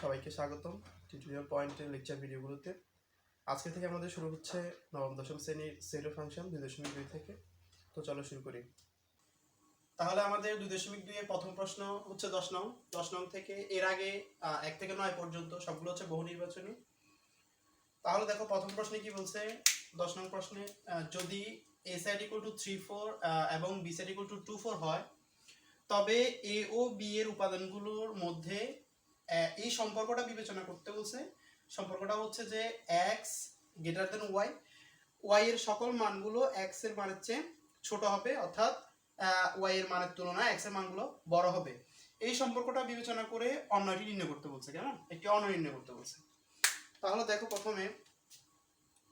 সবাইকে স্বাগতম টিউটোরিয়াল পয়েন্টের লেকচার ভিডিওগুলোতে আজকে থেকে আমাদের শুরু হচ্ছে নবম, দশম শ্রেণির সেটো ফাংশন দুই দশমিক দুই থেকে। তো চলো শুরু করি। তাহলে আমাদের দুই দশমিক দুই এর প্রথম প্রশ্ন হচ্ছে দশ নং। দশ নং থেকে এর আগে এক থেকে নয় পর্যন্ত সবগুলো হচ্ছে বহু নির্বাচনী। তাহলে দেখো, প্রথম প্রশ্নে কি বলছে? দশ নং প্রশ্নে যদি A side equal to three four এবং B side equal to two four হয়, তবে এ ও বি এর উপাদানগুলোর মধ্যে এই সম্পর্কটা বিবেচনা করতে বলছে। সম্পর্কটা হচ্ছে যে X greater than Y Y এর সকল মানগুলো এক্সের মানের চেয়ে ছোট হবে, অর্থাৎ ওয়াই এর মানের তুলনায় এক্সের মানগুলো বড় হবে। এই সম্পর্কটা বিবেচনা করে অন্যটি নির্ণয় করতে বলছে, কেমন? একটি অন্য নির্ণয় করতে বলছে। তাহলে দেখো প্রথমে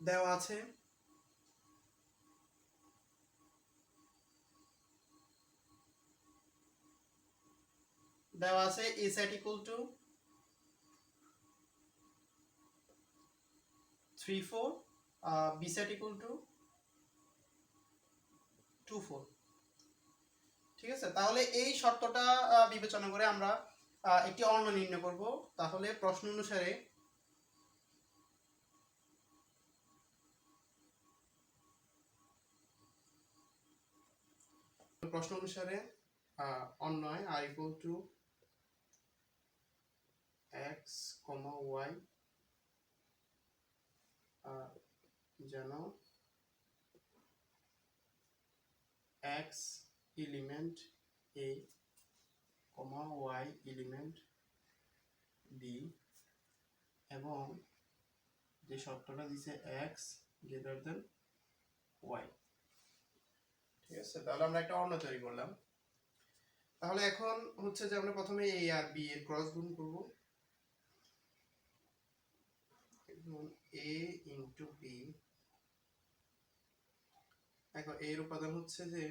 দেওয়া আছে দেওয়া আছে A set equal to three four B set equal to two four ঠিক আছে? তাহলে এই শর্তটা বিবেচনা করে আমরা একটি অন্য নির্ণয় করব। তাহলে প্রশ্ন অনুসারে প্রশ্ন অনুসারে অন্যয় R equal to X comma Y যেন X element A comma Y element B এবং যে শর্তটা দিছে এক্স গ্রেটার দেন ওয়াই ঠিক আছে, তাহলে আমরা একটা অন্য তৈরি করলাম। তাহলে এখন হচ্ছে যে আমরা প্রথমে এ আর বি এর ক্রস গুণ করব। এ ইন্টু বি এখন এর উপাদান হচ্ছে যে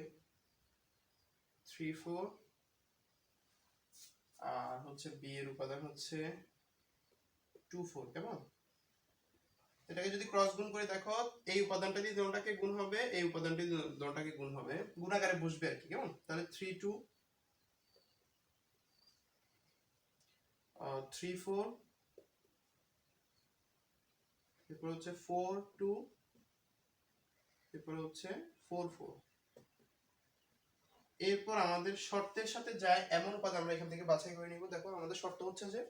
থ্রি ফোর আর হচ্ছে বি এর উপাদান হচ্ছে টু ফোর কেমন? এটাকে যদি ক্রস গুণ করে দেখো, এই উপাদানটা দিয়ে দোনটাকে গুণ হবে, এই উপাদানটি দোনটাকে গুণ হবে। গুণাকারে বসবে আর কি, কেমন? তাহলে থ্রি টু থ্রি ফোর এরপর হচ্ছে ফোর টু এরপরে হচ্ছে ফোর ফোর এরপর আমাদের শর্তের সাথে যায় এমন উপাদান আমরা এখান থেকে বাছাই করে নিব। দেখো, আমাদের শর্ত হচ্ছে যে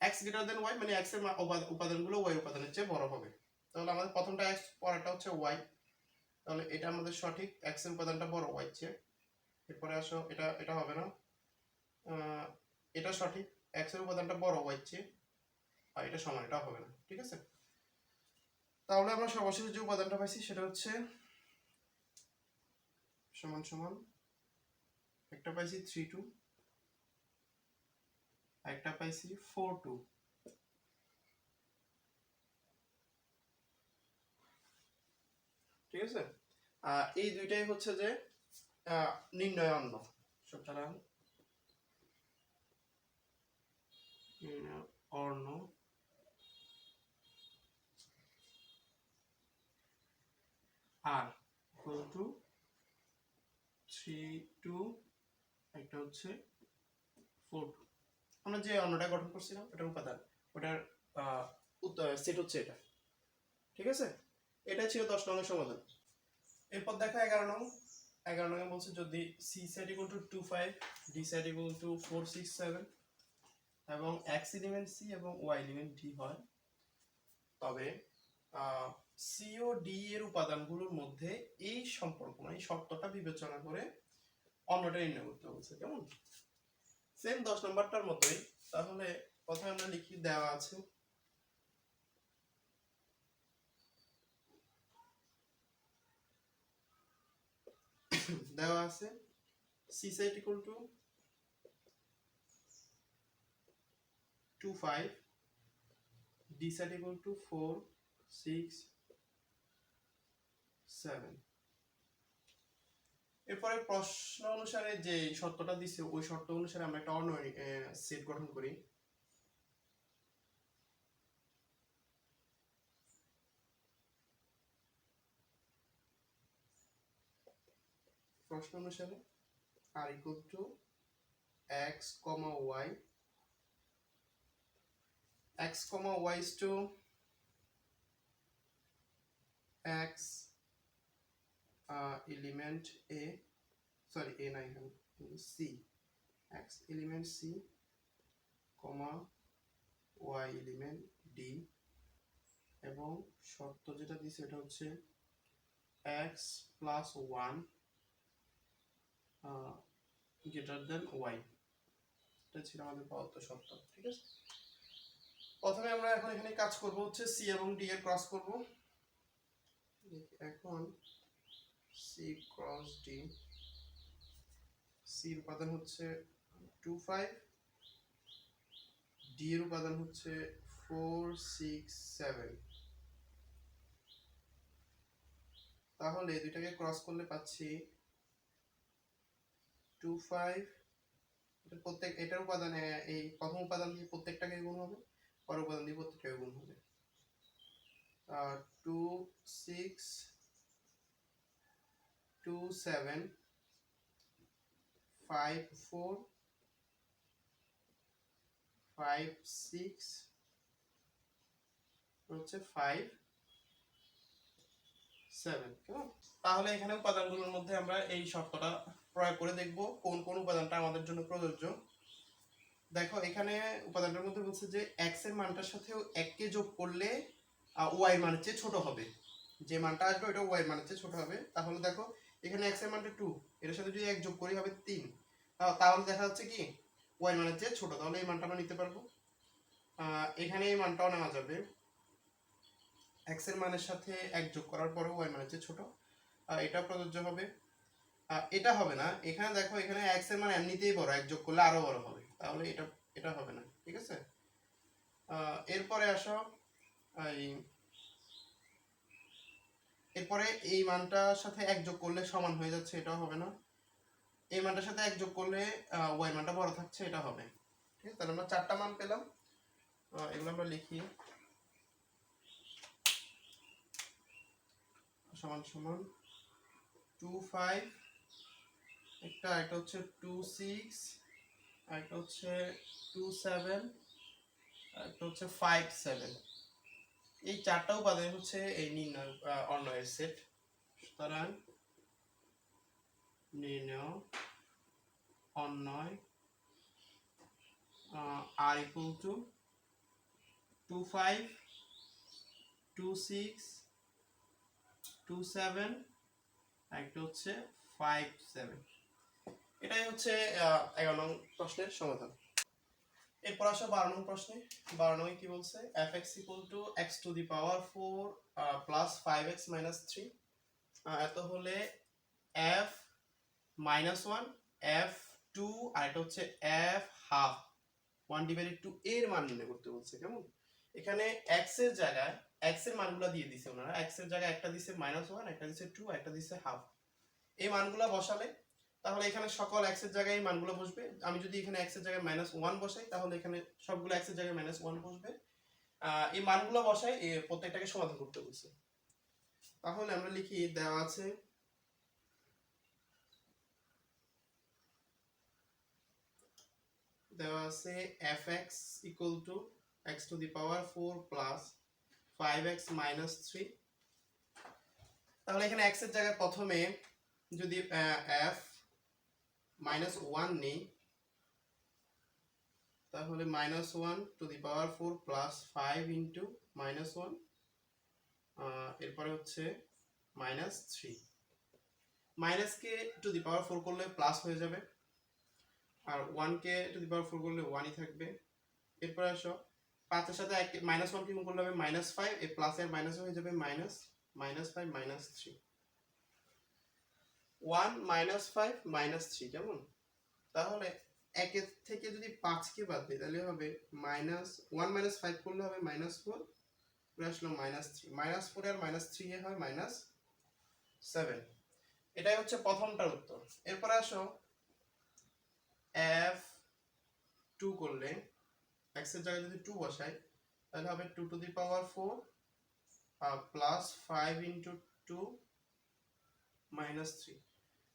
x গ্রেটার দেন y মানে উপাদানগুলো y উপাদানের চেয়ে বড় হবে। তাহলে আমাদের প্রথমটা পরেরটা হচ্ছে y তাহলে এটা আমাদের সঠিক, x এর উপাদানটা বড় এর চেয়ে। এরপরে আসো, এটা এটা হবে না। এটা সঠিক, x এর উপাদানটা বড় এর চেয়ে। আর এটা সমান এটা হবে না, ঠিক আছে? তাহলে আমরা সর্বশেষ যে উপাদানটা পাইছি সেটা হচ্ছে সমান সমান একটা পাইছি থ্রি টু একটা পাইছি ফোর টু ঠিক আছে? এই দুইটাই হচ্ছে যে নির্ণয় অন্য সুতরাং Arna R equal to three two একটা হচ্ছে ফোর টু আমরা যে অন্যটা গঠন করছিলাম ওটার উপাদান। ওটার সেট হচ্ছে এটা। ঠিক আছে? এটা ছিল দশ নম্বরের সমাধান। এরপর দেখো এগারো নং। এগারো নং বলছে যদি C set equal to two five D set equal to four six seven এবং এক্স এলিমেন্ট সি এবং ওয়াই এলিমেন্ট ডি হয়, তবে সি ও ডি এর উপাদানগুলোর মধ্যে এই সম্পর্ক মানে শর্তটা বিবেচনা করে অন্যটা নির্ণয় করতে বলছে, কেমন? সেম দশ নম্বরটার মতোই। তাহলে আমরা লিখি দেওয়া আছে। দেওয়া আছে। C site equal to two five D site equal to four six seven এরপরে প্রশ্ন অনুসারে যে শর্তটা দিছে ওই শর্ত অনুসারে আমরা একটা অন্য সেট গঠন করি। প্রশ্ন অনুসারে R equal to X comma Y x comma Y to uh, element a sorry a নাই এখানে c. X element c comma y element d. এবং শর্ত যেটা দিছে এটা হচ্ছে x 1 uh, greater than y. এটা ছিল আমাদের প্রদত্ত শর্ত ঠিক আছে? প্রথমে আমরা এখন এখানে কাজ করব হচ্ছে সি এবং ডি এর ক্রস করব। এখন সি ক্রস ডি সি এর উপাদান হচ্ছে টু ফাইভ ডি এর উপাদান হচ্ছে ফোর সিক্স সেভেন তাহলে দুইটাকে ক্রস করলে পাচ্ছি টু ফাইভ প্রত্যেক, এটার উপাদান এই প্রথম উপাদান দিয়ে প্রত্যেকটাকে গুণ হবে, পরের উপাদান দিয়ে প্রত্যেকটাকে গুণ হবে। R two six two seven five four five six হচ্ছে ফাইভ সেভেন কেমন? তাহলে এখানে উপাদানগুলোর মধ্যে আমরা এই শর্তটা প্রয়োগ করে দেখব কোন কোন উপাদানটা আমাদের জন্য প্রযোজ্য। দেখো, এখানে উপাদানটার মধ্যে বলছে যে x এর মানটার সাথেও এককে যোগ করলে ওয়াই মানের চেয়ে ছোট হবে। যে মানটা আসবে ওটা ওয়াই মানের চেয়ে ছোট হবে। তাহলে দেখো এখানে x এর মানটা টু এটার সাথে যদি এক যোগ করি হবে তিন। তাহ- তাহলে দেখা যাচ্ছে কি? ওয়াই মানের চেয়ে ছোট, তাহলে এই মানটা আমরা নিতে পারব। এখানে এই মানটাও নেওয়া যাবে। x এর মানের সাথে এক যোগ করার পরেও ওয়াই মানের চেয়ে ছোট। এটা প্রযোজ্য হবে। এটা হবে না। এখানে দেখো, এখানে x এর মান এমনিতেই বড়, এক যোগ করলে আরও বড় হবে। তাহলে এটা এটা হবে না, ঠিক আছে? এরপরে আসো। এই এরপরে এই মানটার সাথে এক যোগ করলে সমান হয়ে যাচ্ছে, এটাও হবে না। এই মানটার সাথে এক যোগ করলে ওয়াই মানটা বড় থাকছে, এটা হবে। ঠিক আছে, তাহলে আমরা চারটা মান পেলাম। এগুলো আমরা লিখি। সমান সমান টু ফাইভ একটা একটা হচ্ছে টু সিক্স একটা হচ্ছে টু সেভেন একটা হচ্ছে ফাইভ সেভেন এই চারটা উপাদান হচ্ছে এই নির্ণয় আহ, অন্বয়ের সেট। সুতরাং নির্ণয় অন্বয় R equal to two five two six two seven একটা হচ্ছে ফাইভ সেভেন এটাই হচ্ছে এগারো নং প্রশ্নের সমাধান। এরপর আসো বারো নং প্রশ্নে। বারো নং কি বলছে? F X equal to X to the power four plus five X minus three এত হলে F minus one F two আর এটা হচ্ছে F half one divided two এর মান নির্ণয় করতে বলছে, কেমন? এখানে এক্সের জায়গায় এক্সের মানগুলো দিয়ে দিছে ওনারা। এক্সের জায়গায় একটা দিছে মাইনাস ওয়ান একটা দিছে টু একটা দিছে হাফ এই মানগুলো বসালে তাহলে এখানে সকল এক্সের জায়গায় মানগুলো বসবে। আমি যদি এখানে এক্সের জায়গায় মাইনাস ওয়ান বসাই, তাহলে এখানে সবগুলো এক্সের জায়গায় মাইনাস ওয়ান বসবে। এই মানগুলো বসাই প্রত্যেকটাকে সমাধান করতে বলছে। তাহলে আমরা লিখি, দেওয়া আছে দেওয়া আছে F X equal to X to the power four plus five X minus three তাহলে এখানে এক্সের জায়গায় প্রথমে যদি এফ মাইনাস ওয়ান নেই, তাহলে minus one to the power four plus five into minus one এরপরে হচ্ছে মাইনাস থ্রি মাইনাসকে টু দি পাওয়ার ফোর করলে প্লাস হয়ে যাবে, আর ওয়ানকে টু দি পাওয়ার ফোর করলে ওয়ানই থাকবে। এরপরে আসো, পাঁচের সাথে মাইনাস ওয়ান কি করলে হবে মাইনাস ফাইভ এই প্লাস এর মাইনাস হয়ে যাবে minus minus five minus three one minus five minus three কেমন? তাহলে একের থেকে যদি পাঁচকে বাদ দিই, তাহলে হবে মাইনাস ওয়ান মাইনাস ফাইভ করলে হবে মাইনাস ফোর আসলো মাইনাস থ্রি মাইনাস ফোর আর মাইনাস থ্রি এ হয় মাইনাস সেভেন এটাই হচ্ছে প্রথমটার উত্তর। এরপরে আসো এফ টু করলে এক্সের জায়গায় যদি টু বসাই, তাহলে হবে two to the power four plus five into two minus three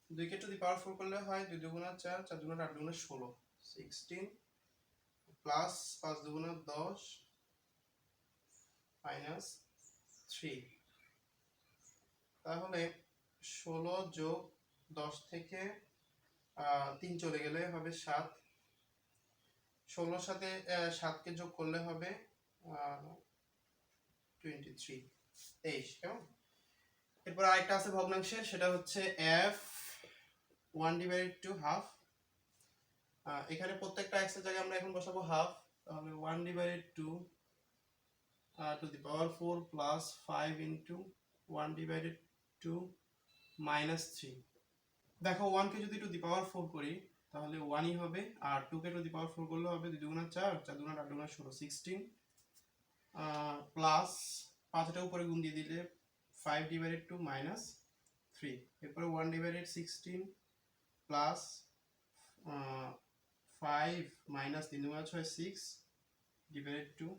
দুইকে টু দি পাওয়ার ফোর করলে হয় দুই দুগুণা চার চার দুগুণা আট দুগুণা ষোলো সিক্সটিন প্লাস পাঁচ দুগুণা দশ মাইনাস থ্রি তাহলে ষোলো যোগ দশ থেকে আহ, তিন চলে গেলে হবে সাত। ষোলোর সাথে আহ, সাতকে যোগ করলে হবে টোয়েন্টি থ্রি তেইশ কেমন? এরপর আরেকটা আছে ভগ্নাংশের সেটা হচ্ছে F one divided two half এখানে প্রত্যেকটা এক্সের জায়গায় আমরা এখন বসাবো হাফ তাহলে one divided two to the power four plus five into one divided two minus three দেখো ওয়ানকে যদি টু দি পাওয়ার ফোর করি, তাহলে ওয়ানই হবে, আর টুকে টু দি পাওয়ার ফোর করলে হবে দুই দুগুণা চার চার দুগুণা আট দুগুণা ষোলো সিক্সটিন প্লাস পাঁচটা উপরে গুণ দিয়ে দিলে five divided two minus three এরপরে one divided sixteen plus five minus তিন দুগুণা ছয় সিক্স ডিভাইডেড টু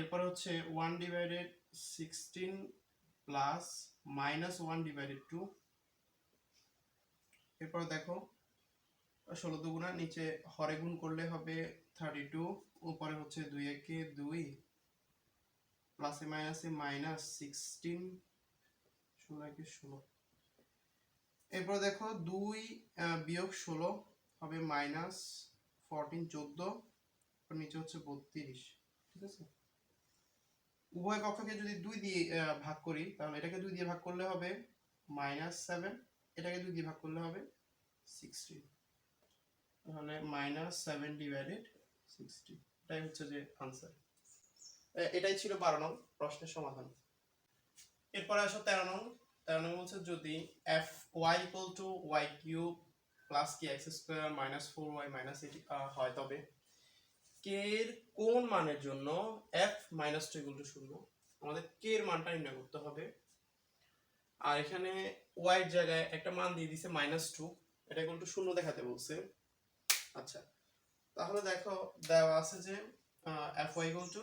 এরপরে হচ্ছে one divided sixteen plus minus one divided two এরপর দেখো, ষোলো দুগুণা নিচে হরে গুণ করলে হবে থার্টি টু উপরে হচ্ছে দুই একে দুই প্লাসে মাইনাসে মাইনাস সিক্সটিন ষোলো একে ষোলো। এরপর দেখো দুই বিয়োগ ষোলো হবে মাইনাস ফোরটিন চোদ্দ। নিচে হচ্ছে বত্রিশ, ঠিক আছে? উভয় পক্ষকে যদি দুই দিয়ে ভাগ করি, তাহলে এটাকে দুই দিয়ে ভাগ করলে হবে মাইনাস সেভেন এটাকে দুই দিয়ে ভাগ করলে হবে সিক্সটিন তাহলে মাইনাস সেভেন ডিভাইডেড সিক্সটি এটাই হচ্ছে যে আনসার এটাই ছিল বারো নং প্রশ্নের সমাধান। এরপরে আসো তেরো নং তেরো নং বলছে যদি F Y equal to Y cube plus K X square minus four Y minus হয় তবে কে এর কোন মানের জন্য এফ মাইনাস টু ইকুয়াল শূন্য আমাদের কে এর মানটা নির্ণয় করতে হবে। আর এখানে ওয়াই এর জায়গায় একটা মান দিয়ে দিছে মাইনাস টু এটা ইকুয়াল টু শূন্য দেখাতে বলছে। আচ্ছা তাহলে দেখো, দেওয়া আছে যে এফ ওয়াই ইকুয়াল টু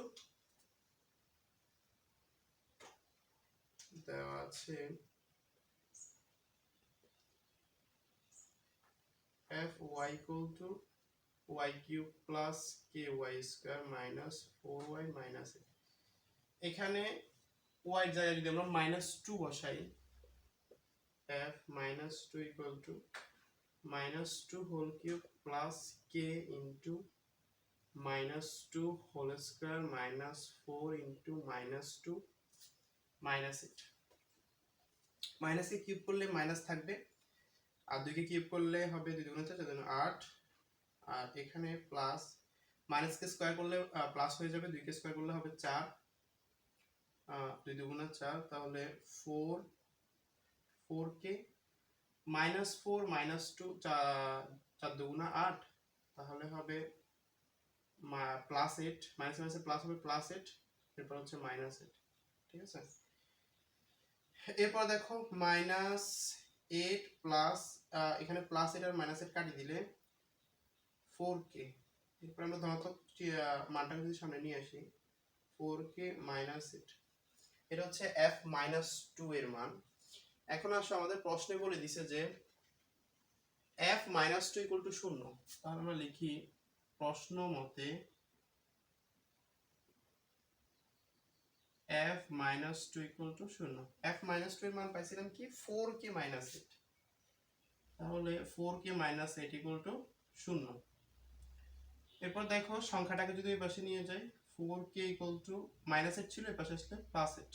দেওয়া আছে F Y equal to Y cube plus K Y square minus four Y minus এখানে ওয়াই জায়গায় যদি আমরা মাইনাস টু বসাই F minus two equal to minus two whole cube plus K into minus two whole square minus four into minus two minus eight মাইনাসকে কিউব করলে minus থাকবে আর দুইকে কিউব করলে হবে দুই দুগুণ চার দুগুণ আট। আর এখানে প্লাস মাইনাসকে স্কোয়ার করলে প্লাস হয়ে যাবে, দুইকে স্কোয়ার করলে হবে চার। দুই দুগুণা চার, তাহলে four four K minus four minus two চার দুগুণা আট, তাহলে হবে প্লাস এইট মাইনাস মাইনাসে প্লাস হবে প্লাস এইট এরপর হচ্ছে মাইনাস এইট ঠিক আছে? এরপর দেখো মাইনাস এইট প্লাস এখানে প্লাস এইট আর মাইনাস এইট কাটিয়ে দিলে ফোর কে এরপর আমরা ধনাত্মক চি- আহ, মানটা যদি সামনে নিয়ে আসি। ফোর কে মাইনাস এইট এটা হচ্ছে এফ মাইনাস টু এর মান। এখন আসো আমাদের প্রশ্নে বলে দিছে যে F minus two equal to শূন্য। তাহলে আমরা লিখি প্রশ্ন মতে F minus two equal to শূন্য। এফ মাইনাস টু এর মান পাইছিলাম কি? ফোর কে মাইনাস এইট তাহলে four K minus eight equal to শূন্য। এরপর দেখো সংখ্যাটাকে যদি এই পাশে নিয়ে যাই four K equal to minus eight ছিল এ পাশে আসলে প্লাস এইট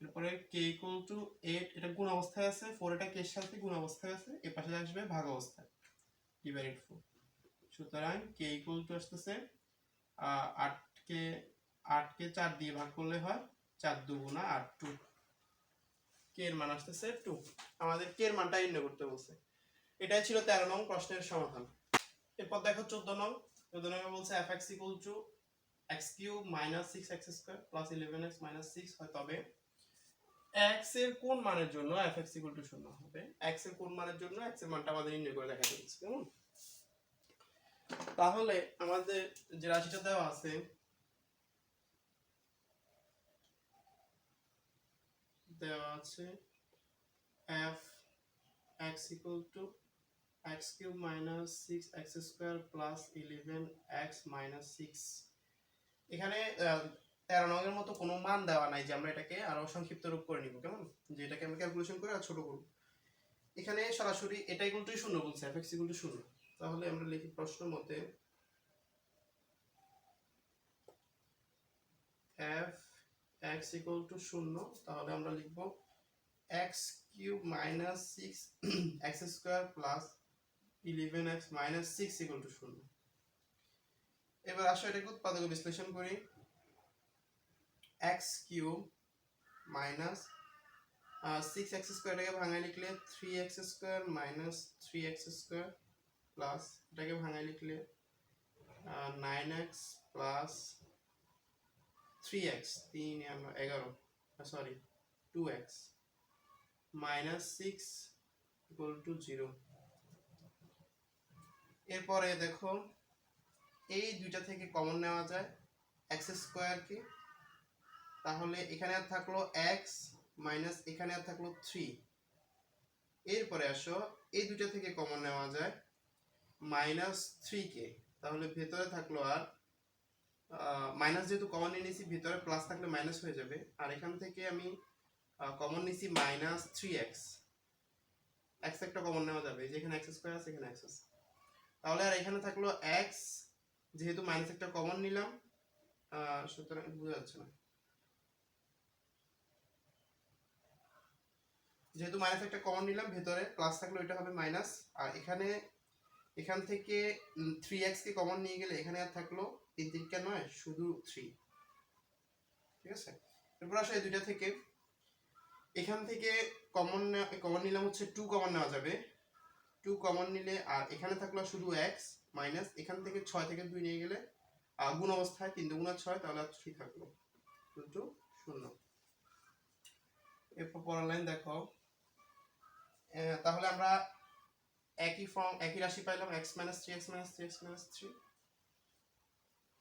এরপরে কে ইকুয়াল টু এইট এটা গুণ অবস্থায় আছে ফোর এটা কে সাথে গুণ অবস্থায় আছে, এ পাশে আসবে ভাগ অবস্থায় ডিভাইডেড ফোর সুতরাং কে ইকুয়াল টু আসতেছে আটকে আটকে চার দিয়ে ভাগ করলে হয়, চার দুগুণা আট টু। কে এর মান আসতেছে টু আমাদের কে এর মানটা নির্ণয় করতে বলছে। এটাই ছিল তেরো নং প্রশ্নের সমাধান। এরপর দেখো চোদ্দ নং। চোদ্দ নং বলছে F X equal to X cube minus six X square plus eleven X minus six হয় তবে এক্সের কোন মানের জন্য এফ এক্স ইকুয়াল টু শূন্য হবে? এক্সের কোন মানের জন্য এক্সের মানটা আমাদের নির্ণয় করে দেখাতে হচ্ছে কেমন? তাহলে আমাদের যে রাশিটা দেওয়া আছে দেওয়া আছে। F X equal to X cube minus six X square plus eleven X minus six এখানে তেরো নগের মতো কোনো মান দেওয়া নাই যে আমরা এটাকে আরও সংক্ষিপ্ত রূপ করে নিব, কেমন? যে এটাকে আমরা ক্যালকুলেশন করে আর ছোট করব। এখানে সরাসরি এটা ইকুয়াল শূন্য বলছে এফ এক্স ইকুয়াল শূন্য। তাহলে আমরা লিখি প্রশ্ন মতে এফ এক্স ইকুয়াল টু শূন্য, তাহলে আমরা লিখব X cube minus six X square plus eleven X minus six equal to শূন্য। এবার আসো এটাকে উৎপাদক বিশ্লেষণ করি। X cube minus six X স্কোয়ারটাকে ভাঙায় লিখলে three X square minus three X square plus এটাকে ভাঙায় লিখলে nine X plus three X তিন, এগারো sorry two X minus six equal to zero এরপরে দেখো, এই দুইটা থেকে কমন নেওয়া যায় এক্স স্কোয়ারকে তাহলে এখানে আর থাকল এক্স মাইনাস এখানে আর থাকল থ্রি এরপরে আসো, এই দুইটা থেকে কমন নেওয়া যায় মাইনাস থ্রি কে। তাহলে ভেতরে থাকল আর মাইনাস যেহেতু কমন নিয়েছি, ভিতরে প্লাস থাকলে মাইনাস হয়ে যাবে। আর এখান থেকে আমি কমন নিয়েছি মাইনাস থ্রি এক্স এক্স একটা কমন নেওয়া যাবে। যেখানে এক্স স্কোয়ার আছে, এখানে এক্স আছে। তাহলে আর এখানে থাকল এক্স যেহেতু মাইনাস একটা কমন নিলাম সুতরাং বোঝা যাচ্ছে না। যেহেতু মাইনাস একটা কমন নিলাম, ভেতরে প্লাস থাকলে ওইটা হবে মাইনাস আর এখানে, এখান থেকে থ্রি এক্স কে কমন নিয়ে গেলে এখানে আর থাকল তিন তিনটা নয় শুধু থ্রি ঠিক আছে? এরপর আসো এই দুইটা থেকে। এখান থেকে কমন কমন নিলাম হচ্ছে টু কমন নেওয়া যাবে। টু কমন নিলে আর এখানে থাকল শুধু এক্স মাইনাস এখান থেকে ছয় থেকে দুই নিয়ে গেলে আহ, গুণ অবস্থায় তিন দুগুণা ছয় তাহলে আর থ্রি থাকল। দুটো শূন্য। এরপর পরের লাইন দেখো। তাহলে আমরা একই ফর্ম একই রাশি পাইলাম x minus three x minus three x minus three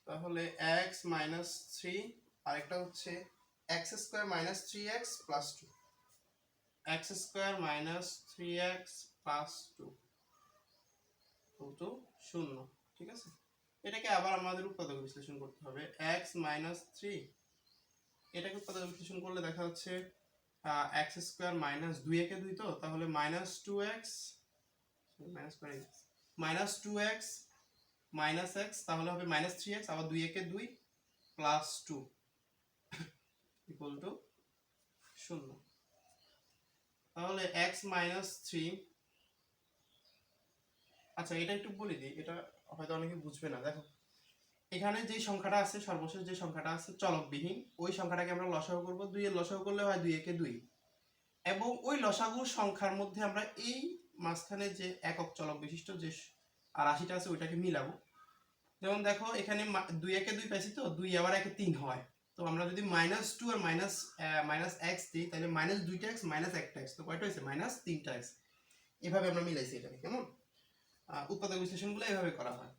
তাহলে এক্স মাইনাস থ্রি আরেকটা হচ্ছে x square minus three x plus two x square minus three x plus two two শূন্য, ঠিক আছে? এটাকে আবার আমাদের উৎপাদক বিশ্লেষণ করতে হবে। এক্স মাইনাস থ্রি এটাকে উৎপাদক বিশ্লেষণ করলে দেখা যাচ্ছে এক্স স্কোয়ার মাইনাস দুই একে দুই তো? তাহলে minus two x minus minus two x minus x তাহলে হবে মাইনাস থ্রি এক্স আবার দুই একে দুই প্লাস টু ইকুয়াল টু শূন্য। তাহলে এক্স মাইনাস থ্রি আচ্ছা এটা একটু বলে দিই, এটা হয়তো অনেকে বুঝবে না। দেখো, এখানে যে সংখ্যাটা আছে, সর্বশেষ যে সংখ্যাটা আছে চলকবিহীন, ওই সংখ্যাটাকে আমরা লসাগু করব। দুই এর লসাগু করলে হয় দুই একে দুই। এবং ওই লসাগুর সংখ্যার মধ্যে আমরা এই মাঝখানে যে একক চলক বিশিষ্ট যে আর আশিটা আছে ওইটাকে মিলাবো। যেমন দেখো, এখানে দুই একে দুই পাইছি তো, দুই আবার একে তিন হয়। তো আমরা যদি মাইনাস টু আর মাইনাস মাইনাস এক্স দিই, তাহলে মাইনাস দুইটা এক্স মাইনাস একটা এক্স তো কয়টা হয়েছে? মাইনাস তিনটা এক্স এভাবে আমরা মিলাইছি এটাকে, কেমন? উৎপাদক বিশ্লেষণগুলো এভাবে করা হয়।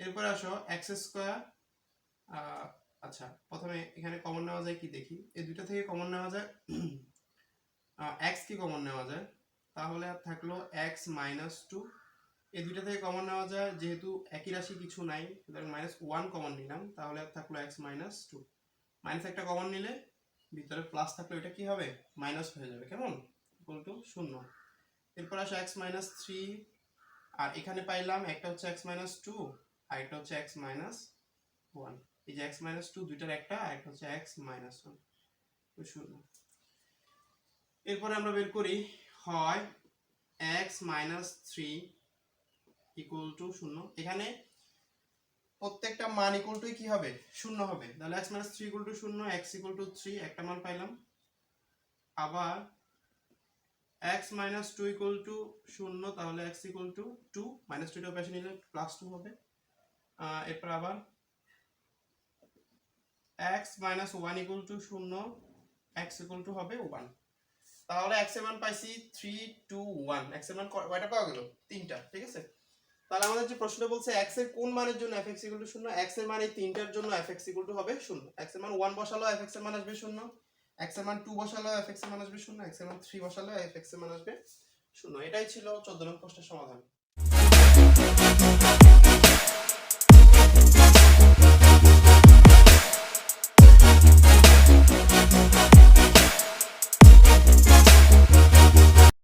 এরপরে আসো এক্স স্কোয়ার আচ্ছা প্রথমে এখানে কমন নেওয়া যায় কি দেখি? এই দুইটা থেকে কমন নেওয়া যায়। এক্স কি কমন নেওয়া যায়। তাহলে থাকল এক্স মাইনাস টু এই দুইটা থেকে কমন নেওয়া যায়, যেহেতু একই রাশি কিছু নাই, সুতরাং মাইনাস ওয়ান কমন নিলাম, তাহলে থাকল এক্স মাইনাস টু মাইনাস একটা কমন নিলে, ভিতরে প্লাস থাকলে ওইটা কি হবে? মাইনাস হয়ে যাবে, কেমন? ইকুয়াল টু শূন্য। এরপর আসে এক্স মাইনাস থ্রি আর এখানে পাইলাম একটা হচ্ছে এক্স মাইনাস টু আর একটা হচ্ছে এক্স মাইনাস ওয়ান এই যে এক্স মাইনাস টু দুইটার একটা, আর একটা হচ্ছে এক্স মাইনাস ওয়ান শূন্য। এরপরে আমরা বের করি, হয় x minus three equal to শূন্য। এখানে প্রত্যেকটা মান ইকুয়াল টু কি হবে? শূন্য হবে। তাহলে x minus three equal to শূন্য এক্স ইকুয়াল টু থ্রি একটা মান পাইলাম। আবার x minus two equal to শূন্য, তাহলে x equal to two minus টুটা পাশে নিলে প্লাস টু হবে। এরপর আবার x minus one equal to শূন্য এক্স ইকুয়াল টু হবে ওয়ান তাহলে এক্সের মান পাইছি থ্রি টু ওয়ান এক্সের মান কয়টা পাওয়া গেল? তিনটা, ঠিক আছে? তাহলে আমাদের যে প্রশ্নটা বলছে, x এর কোন মানের জন্য fx 0 x এর মানে এই তিনটার জন্য fx ইকুয়াল হবে 0 x এর মান 1 বসালো fx এর মান আসবে 0 x এর মান 2 বসালো fx এর মান আসবে 0 x এর মান 3 বসালো fx এর মান আসবে 0 এটাই ছিল 14 নম্বর প্রশ্নের সমাধান।